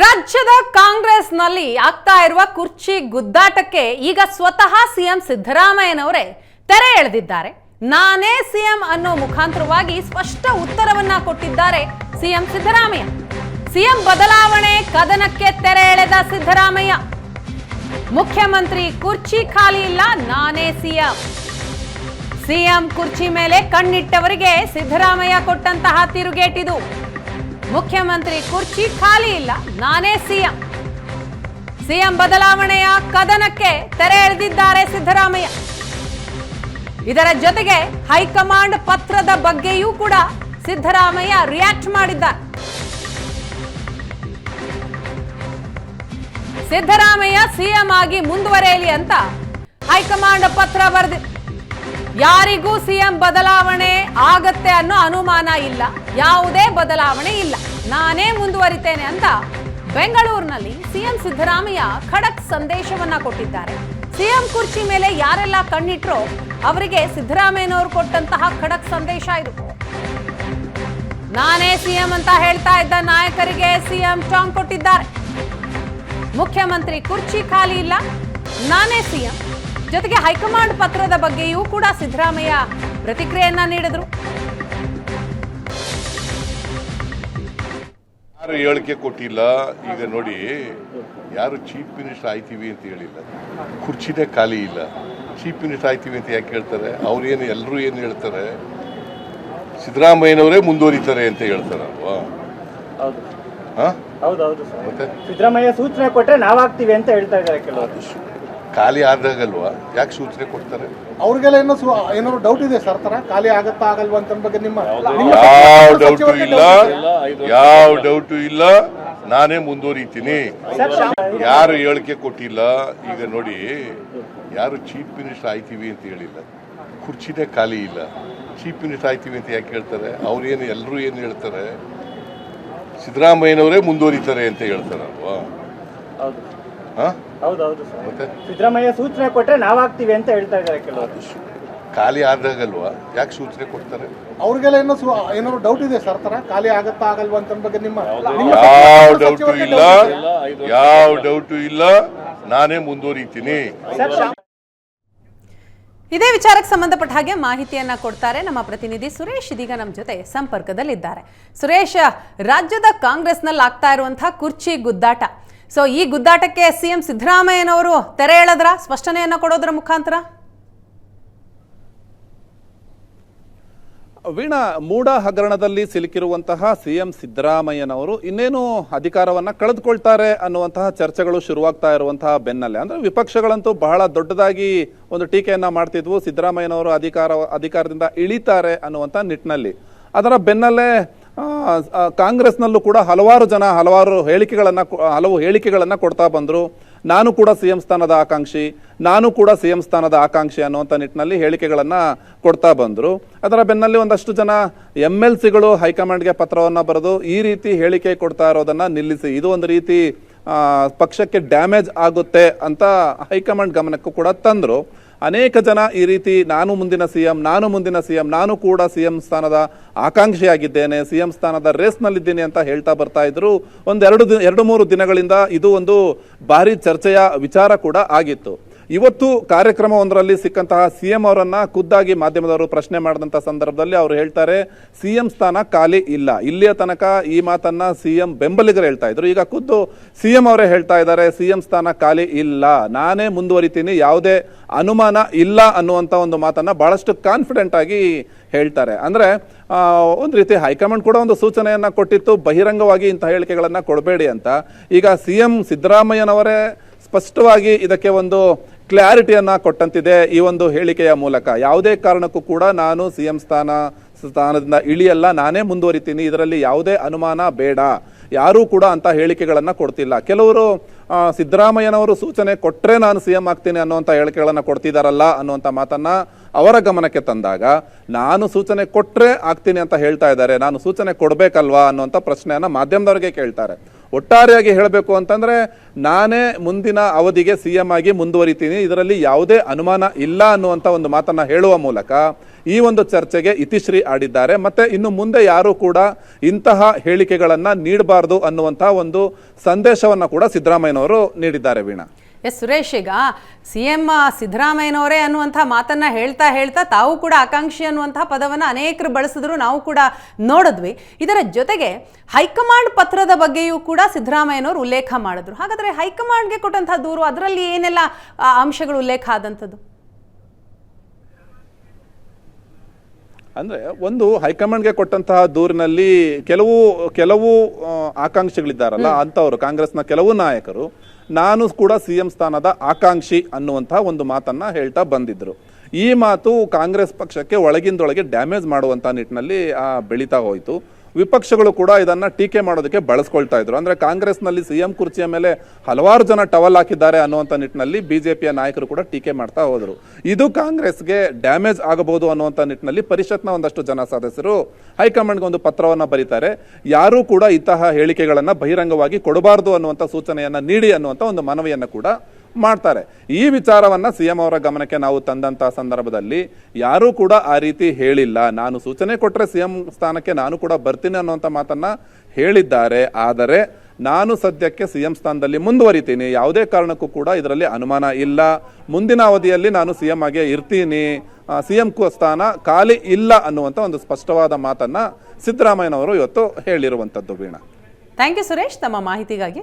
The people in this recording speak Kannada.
ರಾಜ್ಯದ ಕಾಂಗ್ರೆಸ್ನಲ್ಲಿ ಆಗ್ತಾ ಇರುವ ಕುರ್ಚಿ ಗುದ್ದಾಟಕ್ಕೆ ಈಗ ಸ್ವತಃ ಸಿಎಂ ಸಿದ್ದರಾಮಯ್ಯನವರೇ ತೆರೆ ಎಳೆದಿದ್ದಾರೆ. ನಾನೇ ಸಿಎಂ ಅನ್ನೋ ಮುಖಾಂತರವಾಗಿ ಸ್ಪಷ್ಟ ಉತ್ತರವನ್ನ ಕೊಟ್ಟಿದ್ದಾರೆ ಸಿಎಂ ಸಿದ್ದರಾಮಯ್ಯ. ಸಿಎಂ ಬದಲಾವಣೆ ಕದನಕ್ಕೆ ತೆರೆ ಎಳೆದ ಸಿದ್ದರಾಮಯ್ಯ. ಮುಖ್ಯಮಂತ್ರಿ ಕುರ್ಚಿ ಖಾಲಿ ಇಲ್ಲ, ನಾನೇ ಸಿಎಂ. ಸಿಎಂ ಕುರ್ಚಿ ಮೇಲೆ ಕಣ್ಣಿಟ್ಟವರಿಗೆ ಸಿದ್ದರಾಮಯ್ಯ ಕೊಟ್ಟಂತಹ ತಿರುಗೇಟಿದು. ಮುಖ್ಯಮಂತ್ರಿ ಕುರ್ಚಿ ಖಾಲಿ ಇಲ್ಲ. ನಾನೇ ಸಿಎಂ. ಸಿಎಂ ಬದಲಾವಣೆಯ ಕದನಕ್ಕೆ ತೆರೆ ಎಳೆದಿದ್ದಾರೆ ಸಿದ್ದರಾಮಯ್ಯ. ಇದರ ಜೊತೆಗೆ ಹೈಕಮಾಂಡ್ ಪತ್ರದ ಬಗ್ಗೆಯೂ ಕೂಡ ಸಿದ್ದರಾಮಯ್ಯ ರಿಯಾಕ್ಟ್ ಮಾಡಿದ್ದಾರೆ. ಸಿದ್ದರಾಮಯ್ಯ ಸಿಎಂ ಆಗಿ ಮುಂದುವರೆಯಲಿ ಅಂತ ಹೈಕಮಾಂಡ್ ಪತ್ರ ಬರೆದಿ ಯಾರಿಗೂ ಸಿಎಂ ಬದಲಾವಣೆ ಆಗತ್ತೆ ಅನ್ನೋ ಅನುಮಾನ ಇಲ್ಲ. ಯಾವುದೇ ಬದಲಾವಣೆ ಇಲ್ಲ. ನಾನೇ ಮುಂದುವರಿತೇನೆ ಅಂತ ಬೆಂಗಳೂರಿನಲ್ಲಿ ಸಿಎಂ ಸಿದ್ದರಾಮಯ್ಯ ಖಡಕ್ ಸಂದೇಶವನ್ನ ಕೊಟ್ಟಿದ್ದಾರೆ. ಸಿಎಂ ಕುರ್ಚಿ ಮೇಲೆ ಯಾರೆಲ್ಲ ಕಣ್ಣಿಟ್ರೋ ಅವರಿಗೆ ಸಿದ್ದರಾಮಯ್ಯನವರು ಕೊಟ್ಟಂತಹ ಖಡಕ್ ಸಂದೇಶ ಇದು. ನಾನೇ ಸಿಎಂ ಅಂತ ಹೇಳ್ತಾ ಇದ್ದ ನಾಯಕರಿಗೆ ಸಿಎಂ ಟಾಂಗ್ ಕೊಟ್ಟಿದ್ದಾರೆ. ಮುಖ್ಯಮಂತ್ರಿ ಕುರ್ಚಿ ಖಾಲಿ ಇಲ್ಲ. ನಾನೇ ಸಿಎಂ. ಜೊತೆಗೆ ಹೈಕಮಾಂಡ್ ಪತ್ರದ ಬಗ್ಗೆಯೂ ಕೂಡ ಸಿದ್ದರಾಮಯ್ಯ ಪ್ರತಿಕ್ರಿಯೆಯನ್ನ ನೀಡಿದ್ರು. ಯಾರು ಹೇಳಿಕೆ ಕೊಟ್ಟಿಲ್ಲ ಈಗ ನೋಡಿ ಯಾರು ಚೀಫ್ ಮಿನಿಸ್ಟರ್ ಆಯ್ತೀವಿ ಅಂತ ಹೇಳಿಲ್ಲ. ಕುರ್ಚಿನೇ ಖಾಲಿ ಇಲ್ಲ. ಚೀಫ್ ಮಿನಿಸ್ಟರ್ ಆಯ್ತೀವಿ ಅಂತ ಯಾಕೆ ಹೇಳ್ತಾರೆ? ಅವ್ರು ಏನು ಎಲ್ಲರೂ ಏನು ಹೇಳ್ತಾರೆ? ಸಿದ್ದರಾಮಯ್ಯನವರೇ ಮುಂದುವರಿತಾರೆ ಅಂತ ಹೇಳ್ತಾರಲ್ವಾ? ಹೌದು. ಹಾ? ಹೌದೌದು ಸರ್. ಮತ್ತೆ? ಸಿದ್ದರಾಮಯ್ಯ ಸೂಚನೆ ಕೊಟ್ಟರೆ ನಾವಾಗ್ತೀವಿ ಅಂತ ಹೇಳ್ತಾ ಇದ್ದಾರೆ ಕೆಲವರು. ಖಾಲಿ ಆದಾಗಲ್ವಾ? ಯಾಕೆ ಸೂಚನೆ ಕೊಡ್ತಾರೆ? ಅವ್ರಿಗೆಲ್ಲ ಏನೋ ಸು- ಏನಾದ್ರು ಡೌಟ್ ಇದೆ ಸರ್ ತರ? ಖಾಲಿ ಆಗತ್ತಾ ಆಗಲ್ವಾ ಅಂತ ಬಗ್ಗೆ ನಿಮ್ಮ ನಿಮ್ಮ ಯಾವ ಡೌಟು ಇಲ್ಲ. ಯಾವ ಡೌಟು ಇಲ್ಲ. ನಾನೇ ಮುಂದುವರಿತೀನಿ. ಯಾರು ಹೇಳಿಕೆ ಕೊಟ್ಟಿಲ್ಲ? ಈಗ ನೋಡಿ ಯಾರು ಚೀಫ್ ಮಿನಿಸ್ಟರ್ ಆಯ್ತೀವಿ ಅಂತ ಹೇಳಿಲ್ಲ. ಕುರ್ಚಿನೇ ಖಾಲಿ ಇಲ್ಲ. ಚೀಫ್ ಮಿನಿಸ್ಟರ್ ಆಯ್ತೀವಿ ಅಂತ ಯಾಕೆ ಹೇಳ್ತಾರೆ? ಅವ್ರೇನು ಏನು ಎಲ್ಲರೂ ಏನು ಹೇಳ್ತಾರೆ? ಸಿದ್ದರಾಮಯ್ಯನವರೇ ಮುಂದುವರಿತಾರೆ ಅಂತ ಹೇಳ್ತಾರಲ್ವಾ? ಹಾ? ಹೌದೌದು ಮತ್ತೆ? ಸಿದ್ದರಾಮಯ್ಯ ಸೂಚನೆ ಕೊಟ್ರೆ ನಾವಾಗ್ತೀವಿ ಅಂತ ಹೇಳ್ತಾ ಇದ್ದಾರೆ ಕೆಲವರು. ಖಾಲಿ ಆದಾಗಲ್ವಾ? ಯಾಕೆ ಸೂಚನೆ ಕೊಡ್ತಾರೆ? ಅವ್ರಿಗೆಲ್ಲ ಏನೋ ಸು- ಏನಾದ್ರು ಡೌಟ್ ಇದೆ ಸರ್ ತರ ಖಾಲಿ ಆಗತ್ತಾ ಆಗಲ್ವಾ ಅಂತ ಬಗ್ಗೆ ನಿಮ್ಮ ನಿಮ್ಮ ಯಾವ ಸಚಿವ- ಡೌಟು ಸಚಿವರಿಗೆ ಇಲ್ಲ. doubt. ಯಾವ ಡೌಟು ಇಲ್ಲ. ನಾನೇ ಮುಂದುವರಿತೀನಿ. ಇದೇ ವಿಚಾರಕ್ಕೆ ಸಂಬಂಧಪಟ್ಟ ಹಾಗೆ ಮಾಹಿತಿಯನ್ನ ಕೊಡ್ತಾರೆ ನಮ್ಮ ಪ್ರತಿನಿಧಿ ಸುರೇಶ್. ಇದೀಗ ನಮ್ಮ ಜೊತೆ ಸಂಪರ್ಕದಲ್ಲಿದ್ದಾರೆ. ಸುರೇಶ್ ರಾಜ್ಯದ ಕಾಂಗ್ರೆಸ್ನಲ್ಲಿ ಆಗ್ತಾ ಇರುವಂತಹ ಕುರ್ಚಿ ಗುದ್ದಾಟ. ಸೊ ಈ ಗುದ್ದಾಟಕ್ಕೆ ಸಿಎಂ ಸಿದ್ದರಾಮಯ್ಯನವರು ತೆರೆ ಎಳೆದ್ರ? ಸ್ಪಷ್ಟನೆಯನ್ನು ಕೊಡೋದ್ರ ಮುಖಾಂತರ? ವೀಣಾ ಮೂಡ ಹಗರಣದಲ್ಲಿ ಸಿಲುಕಿರುವಂತಹ ಸಿಎಂ ಸಿದ್ದರಾಮಯ್ಯನವರು ಇನ್ನೇನು ಅಧಿಕಾರವನ್ನ ಕಳೆದುಕೊಳ್ತಾರೆ ಅನ್ನುವಂತಹ ಚರ್ಚೆಗಳು ಶುರುವಾಗ್ತಾ ಇರುವಂತಹ ಬೆನ್ನಲ್ಲೇ. ಅಂದ್ರೆ ವಿಪಕ್ಷಗಳಂತೂ ಬಹಳ ದೊಡ್ಡದಾಗಿ ಒಂದು ಟೀಕೆಯನ್ನು ಮಾಡ್ತಿದ್ವು. ಸಿದ್ದರಾಮಯ್ಯನವರು ಅಧಿಕಾರ, ಅಧಿಕಾರದಿಂದ ಇಳಿತಾರೆ ಅನ್ನುವಂಥ ನಿಟ್ಟಿನಲ್ಲಿ ಅದರ ಬೆನ್ನಲ್ಲೇ ಕಾಂಗ್ರೆಸ್ನಲ್ಲೂ ಕೂಡ ಹಲವಾರು ಜನ ಹಲವಾರು ಹೇಳಿಕೆಗಳನ್ನು ಹಲವು ಹೇಳಿಕೆಗಳನ್ನು ಕೊಡ್ತಾ ಬಂದರು. ನಾನು ಕೂಡ ಸಿಎಂ ಸ್ಥಾನದ ಆಕಾಂಕ್ಷಿ, ನಾನು ಕೂಡ ಸಿಎಂ ಸ್ಥಾನದ ಆಕಾಂಕ್ಷಿ ಅನ್ನುವಂಥ ನಿಟ್ಟಿನಲ್ಲಿ ಹೇಳಿಕೆಗಳನ್ನು ಕೊಡ್ತಾ ಬಂದರು. ಅದರ ಬೆನ್ನಲ್ಲಿ ಒಂದಷ್ಟು ಜನ ಎಂ ಎಲ್ ಸಿಗಳು ಹೈಕಮಾಂಡ್ಗೆ ಪತ್ರವನ್ನು ಬರೆದು ಈ ರೀತಿ ಹೇಳಿಕೆ ಕೊಡ್ತಾ ಇರೋದನ್ನು ನಿಲ್ಲಿಸಿ, ಇದು ಒಂದು ರೀತಿ ಪಕ್ಷಕ್ಕೆ ಡ್ಯಾಮೇಜ್ ಆಗುತ್ತೆ ಅಂತ ಹೈಕಮಾಂಡ್ ಗಮನಕ್ಕೂ ಕೂಡ ತಂದ್ರು. ಅನೇಕ ಜನ ಈ ರೀತಿ ನಾನು ಮುಂದಿನ ಸಿಎಂ, ನಾನು ಮುಂದಿನ ಸಿಎಂ, ನಾನು ಕೂಡ ಸಿಎಂ ಸ್ಥಾನದ ಆಕಾಂಕ್ಷಿಯಾಗಿದ್ದೇನೆ, ಸಿಎಂ ಸ್ಥಾನದ ರೇಸ್ನಲ್ಲಿದ್ದೀನಿ ಅಂತ ಹೇಳ್ತಾ ಬರ್ತಾ ಇದ್ರು. ಒಂದೆರಡು ಎರಡು ಮೂರು ದಿನಗಳಿಂದ ಇದು ಒಂದು ಭಾರಿ ಚರ್ಚೆಯ ವಿಚಾರ ಕೂಡ ಆಗಿತ್ತು. ಇವತ್ತು ಕಾರ್ಯಕ್ರಮವೊಂದರಲ್ಲಿ ಸಿಕ್ಕಂತಹ ಸಿ ಎಂ ಅವರನ್ನು ಖುದ್ದಾಗಿ ಮಾಧ್ಯಮದವರು ಪ್ರಶ್ನೆ ಮಾಡಿದಂಥ ಸಂದರ್ಭದಲ್ಲಿ ಅವರು ಹೇಳ್ತಾರೆ, ಸಿಎಂ ಸ್ಥಾನ ಖಾಲಿ ಇಲ್ಲ. ಇಲ್ಲಿಯ ತನಕ ಈ ಮಾತನ್ನ ಸಿಎಂ ಬೆಂಬಲಿಗರು ಹೇಳ್ತಾ ಇದ್ರು. ಈಗ ಖುದ್ದು ಸಿಎಂ ಅವರೇ ಹೇಳ್ತಾ ಇದ್ದಾರೆ, ಸಿಎಂ ಸ್ಥಾನ ಖಾಲಿ ಇಲ್ಲ. ನಾನೇ ಮುಂದುವರಿತೀನಿ. ಯಾವುದೇ ಅನುಮಾನ ಇಲ್ಲ ಅನ್ನುವಂಥ ಒಂದು ಮಾತನ್ನ ಬಹಳಷ್ಟು ಕಾನ್ಫಿಡೆಂಟ್ ಆಗಿ ಹೇಳ್ತಾರೆ. ಅಂದ್ರೆ ಒಂದು ರೀತಿ ಹೈಕಮಾಂಡ್ ಕೂಡ ಒಂದು ಸೂಚನೆಯನ್ನ ಕೊಟ್ಟಿತ್ತು, ಬಹಿರಂಗವಾಗಿ ಇಂಥ ಹೇಳಿಕೆಗಳನ್ನು ಕೊಡಬೇಡಿ ಅಂತ. ಈಗ ಸಿ ಎಂ ಸಿದ್ದರಾಮಯ್ಯನವರೇ ಸ್ಪಷ್ಟವಾಗಿ ಇದಕ್ಕೆ ಒಂದು ಕ್ಲಾರಿಟಿಯನ್ನ ಕೊಟ್ಟಂತಿದೆ ಈ ಒಂದು ಹೇಳಿಕೆಯ ಮೂಲಕ. ಯಾವುದೇ ಕಾರಣಕ್ಕೂ ಕೂಡ ನಾನು ಸಿಎಂ ಸ್ಥಾನ, ಸ್ಥಾನದಿಂದ ಇಳಿಯಲ್ಲ, ನಾನೇ ಮುಂದುವರಿತೀನಿ. ಇದರಲ್ಲಿ ಯಾವುದೇ ಅನುಮಾನ ಬೇಡ. ಯಾರೂ ಕೂಡ ಅಂತ ಹೇಳಿಕೆಗಳನ್ನು ಕೊಡ್ತಿಲ್ಲ. ಕೆಲವರು ಸಿದ್ದರಾಮಯ್ಯನವರು ಸೂಚನೆ ಕೊಟ್ಟರೆ ನಾನು ಸಿಎಂ ಆಗ್ತೀನಿ ಅನ್ನುವಂಥ ಹೇಳಿಕೆಗಳನ್ನು ಕೊಡ್ತಿದ್ದಾರಲ್ಲ ಅನ್ನುವಂಥ ಮಾತನ್ನ ಅವರ ಗಮನಕ್ಕೆ ತಂದಾಗ, ನಾನು ಸೂಚನೆ ಕೊಟ್ಟರೆ ಆಗ್ತೀನಿ ಅಂತ ಹೇಳ್ತಾ ಇದ್ದಾರೆ. ನಾನು ಸೂಚನೆ ಕೊಡಬೇಕಲ್ವಾ ಅನ್ನುವಂಥ ಪ್ರಶ್ನೆಯನ್ನ ಮಾಧ್ಯಮದವರಿಗೆ ಕೇಳ್ತಾರೆ. ಒಟ್ಟಾರೆಯಾಗಿ ಹೇಳಬೇಕು ಅಂತಂದ್ರೆ ನಾನೇ ಮುಂದಿನ ಅವಧಿಗೆ ಸಿ ಎಂ ಆಗಿ ಮುಂದುವರಿತೀನಿ. ಇದರಲ್ಲಿ ಯಾವುದೇ ಅನುಮಾನ ಇಲ್ಲ ಅನ್ನುವಂಥ ಒಂದು ಮಾತನ್ನ ಹೇಳುವ ಮೂಲಕ ಈ ಒಂದು ಚರ್ಚೆಗೆ ಇತಿಶ್ರೀ ಆಡಿದ್ದಾರೆ. ಮತ್ತೆ ಇನ್ನು ಮುಂದೆ ಯಾರು ಕೂಡ ಇಂತಹ ಹೇಳಿಕೆಗಳನ್ನು ನೀಡಬಾರದು ಅನ್ನುವಂಥ ಒಂದು ಸಂದೇಶವನ್ನ ಕೂಡ ಸಿದ್ದರಾಮಯ್ಯನವರು ನೀಡಿದ್ದಾರೆ ವೀಣಾ. ಎಸ್ ಸುರೇಶ್, ಈಗ ಸಿ ಎಂ ಸಿದ್ದರಾಮಯ್ಯನವರೇ ಅನ್ನುವಂಥ ಮಾತನ್ನು ಹೇಳ್ತಾ ಹೇಳ್ತಾ ತಾವು ಕೂಡ ಆಕಾಂಕ್ಷಿ ಅನ್ನುವಂಥ ಪದವನ್ನು ಅನೇಕರು ಬಳಸಿದ್ರು ನಾವು ಕೂಡ ನೋಡಿದ್ವಿ. ಇದರ ಜೊತೆಗೆ ಹೈಕಮಾಂಡ್ ಪತ್ರದ ಬಗ್ಗೆಯೂ ಕೂಡ ಸಿದ್ದರಾಮಯ್ಯನವರು ಉಲ್ಲೇಖ ಮಾಡಿದ್ರು. ಹಾಗಾದರೆ ಹೈಕಮಾಂಡ್ಗೆ ಕೊಟ್ಟಂಥ ದೂರು ಅದರಲ್ಲಿ ಏನೆಲ್ಲ ಅಂಶಗಳು ಉಲ್ಲೇಖ ಆದಂಥದ್ದು? ಅಂದ್ರೆ ಒಂದು ಹೈಕಮಾಂಡ್ಗೆ ಕೊಟ್ಟಂತಹ ದೂರಿನಲ್ಲಿ ಕೆಲವು ಕೆಲವು ಆಕಾಂಕ್ಷಿಗಳಿದ್ದಾರಲ್ಲ ಅಂತವರು ಕಾಂಗ್ರೆಸ್ನ ಕೆಲವು ನಾಯಕರು ನಾನು ಕೂಡ ಸಿ ಎಂ ಸ್ಥಾನದ ಆಕಾಂಕ್ಷಿ ಅನ್ನುವಂತಹ ಒಂದು ಮಾತನ್ನ ಹೇಳ್ತಾ ಬಂದಿದ್ರು. ಈ ಮಾತು ಕಾಂಗ್ರೆಸ್ ಪಕ್ಷಕ್ಕೆ ಒಳಗಿಂದೊಳಗೆ ಡ್ಯಾಮೇಜ್ ಮಾಡುವಂತಹ ನಿಟ್ಟಿನಲ್ಲಿ ಆ, ಬೆಳೀತಾ ಹೋಯಿತು. ವಿಪಕ್ಷಗಳು ಕೂಡ ಇದನ್ನ ಟೀಕೆ ಮಾಡೋದಕ್ಕೆ ಬಳಸ್ಕೊಳ್ತಾ ಇದ್ರು. ಅಂದ್ರೆ ಕಾಂಗ್ರೆಸ್ನಲ್ಲಿ ಸಿಎಂ ಕುರ್ಚಿಯ ಮೇಲೆ ಹಲವಾರು ಜನ ಟವಲ್ ಹಾಕಿದ್ದಾರೆ ಅನ್ನುವಂಥ ನಿಟ್ಟಿನಲ್ಲಿ ಬಿಜೆಪಿಯ ನಾಯಕರು ಕೂಡ ಟೀಕೆ ಮಾಡ್ತಾ ಹೋದರು. ಇದು ಕಾಂಗ್ರೆಸ್ಗೆ ಡ್ಯಾಮೇಜ್ ಆಗಬಹುದು ಅನ್ನುವಂಥ ನಿಟ್ಟಿನಲ್ಲಿ ಪರಿಷತ್ನ ಒಂದಷ್ಟು ಜನ ಸದಸ್ಯರು ಹೈಕಮಾಂಡ್ಗೆ ಒಂದು ಪತ್ರವನ್ನ ಬರೀತಾರೆ. ಯಾರೂ ಕೂಡ ಇಂತಹ ಹೇಳಿಕೆಗಳನ್ನು ಬಹಿರಂಗವಾಗಿ ಕೊಡಬಾರದು ಅನ್ನುವಂಥ ಸೂಚನೆಯನ್ನ ನೀಡಿ ಅನ್ನುವಂಥ ಒಂದು ಮನವಿಯನ್ನ ಕೂಡ ಮಾಡ್ತಾರೆ. ಈ ವಿಚಾರವನ್ನ ಸಿಎಂ ಅವರ ಗಮನಕ್ಕೆ ನಾವು ತಂದಂತ ಸಂದರ್ಭದಲ್ಲಿ ಯಾರೂ ಕೂಡ ಆ ರೀತಿ ಹೇಳಿಲ್ಲ. ನಾನು ಸೂಚನೆ ಕೊಟ್ಟರೆ ಸಿಎಂ ಸ್ಥಾನಕ್ಕೆ ನಾನು ಕೂಡ ಬರ್ತೀನಿ ಅನ್ನುವಂಥ ಮಾತನ್ನ ಹೇಳಿದ್ದಾರೆ. ಆದರೆ ನಾನು ಸದ್ಯಕ್ಕೆ ಸಿಎಂ ಸ್ಥಾನದಲ್ಲಿ ಮುಂದುವರಿತೀನಿ. ಯಾವುದೇ ಕಾರಣಕ್ಕೂ ಕೂಡ ಇದರಲ್ಲಿ ಅನುಮಾನ ಇಲ್ಲ. ಮುಂದಿನ ಅವಧಿಯಲ್ಲಿ ನಾನು ಸಿಎಂ ಆಗಿ ಇರ್ತೀನಿ. ಸಿಎಂ ಸ್ಥಾನ ಖಾಲಿ ಇಲ್ಲ ಅನ್ನುವಂಥ ಒಂದು ಸ್ಪಷ್ಟವಾದ ಮಾತನ್ನ ಸಿದ್ದರಾಮಯ್ಯನವರು ಇವತ್ತು ಹೇಳಿರುವಂಥದ್ದು ವೀಣಾ. Thank you Suresh. ತಮ್ಮ ಮಾಹಿತಿಗಾಗಿ.